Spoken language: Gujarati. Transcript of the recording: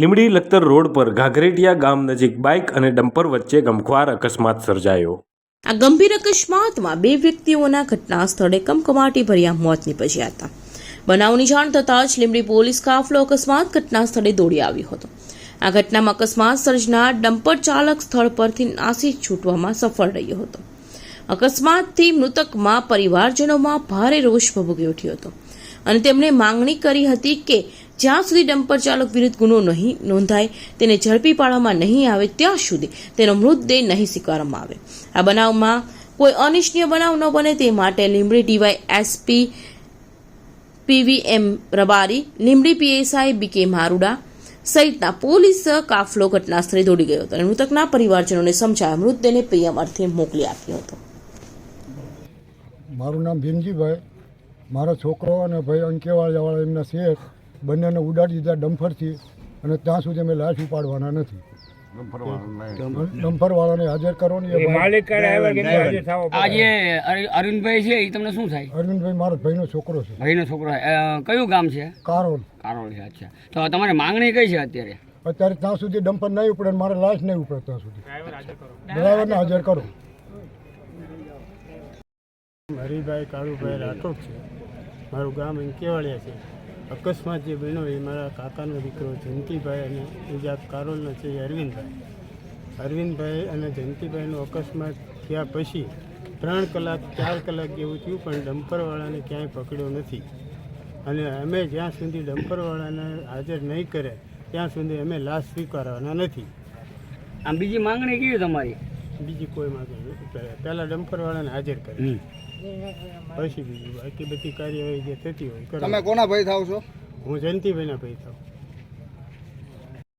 લીમડી લખતર રોડ પર ઘાઘરેટિયા ગામ નજીક બાઇક અને ડમ્પર વચ્ચે ગમખ્વાર અકસ્માત સર્જાયો. આ ગંભીર અકસ્માતમાં બે વ્યક્તિઓના ઘટના સ્થળે કમકમાટી ભર્યા મોત નીપજ્યા હતા. બનાવની જાણ થતાં જ લીંબડી પોલીસ કાફલો અકસ્માત ઘટના સ્થળે દોડી આવ્યો હતો. આ ઘટનામાં અકસ્માત સર્જનાર ડમ્પર ચાલક સ્થળ પરથી નાસી છૂટવામાં સફળ રહ્યો હતો. અકસ્માતથી મૃતકમાં પરિવારજનોમાં ભારે રોષ ભભૂકી ઉઠ્યો હતો. અને તેમણે માંગણી કરી હતી કે જ્યાં સુધી ડમ્પર ચાલક વિરુદ્ધ ગુનો નહીં નોંધાય, તેને ઝડપી પાડવામાં નહીં આવે ત્યાં સુધી તેનો મૃતદેહ નહીં સ્વીકારવામાં આવે. આ બનાવમાં કોઈ અનિચ્છનીય બનાવ ન બને તે માટે Limbdi DY SP PVM Rabari, Limbdi PSI BK Maruda સહિતના પોલીસ કાફલો ઘટના સ્થળે દોડી ગયો હતો અને મૃતકના પરિવારજનોને સમજાવ્યા, મૃતદેહને પીએમ અર્થે મોકલી આપ્યો હતો. મારું નામ ભીમજીભાઈ. મારો છોકરો અને ભાઈ અંકેવાળાવાળા એમના શેઠ બંનેને ઉડાડી દીધા ડમ્ફરથી અને ત્યાં સુધી અમે લાશ ઉપાડવાના નથી. ડમ્ફરવાળાને હાજર કરો ને આજે અરવિંદભાઈ છે એ તમને શું થાય? અરવિંદભાઈ મારો ભાઈનો છોકરો છે. ભાઈનો છોકરો કયું ગામ છે? કારોલ. કારોલ છે અચ્છા. તો તમારે માંગણી કઈ છે અત્યારે? અત્યારે ત્યાં સુધી ડમ્પર નહીં ઉપડે મારે લાશ નહીં ઉપડે ત્યાં સુધી. ડ્રાઈવરને હાજર કરો. હરિભાઈ કાળુભાઈ રાઠોડ છે. મારું ગામ અંકેવાળિયા છે. અકસ્માત જે બન્યો એ મારા કાકાનો દીકરો જયંતિભાઈ અને બીજા કારોલનો છે અરવિંદભાઈ. અરવિંદભાઈ અને જયંતિભાઈનો અકસ્માત થયા પછી ત્રણ કલાક ચાર કલાક જેવું થયું પણ ડમ્પરવાળાને ક્યાંય પકડ્યો નથી. અને અમે જ્યાં સુધી ડમ્પરવાળાને હાજર નહીં કરે ત્યાં સુધી અમે લાશ સ્વીકારવાના નથી. આમ બીજી માંગણી કેવી તમારી? બીજી કોઈ માંગણી નથી. પહેલાં ડમ્પરવાળાને હાજર કરે. પછી બીજું બાકી બધી કાર્યવાહી જે થતી હોય તમે કોના ભાઈ થાવ છો? હું જયંતિભાઈના ભાઈ થાઉં.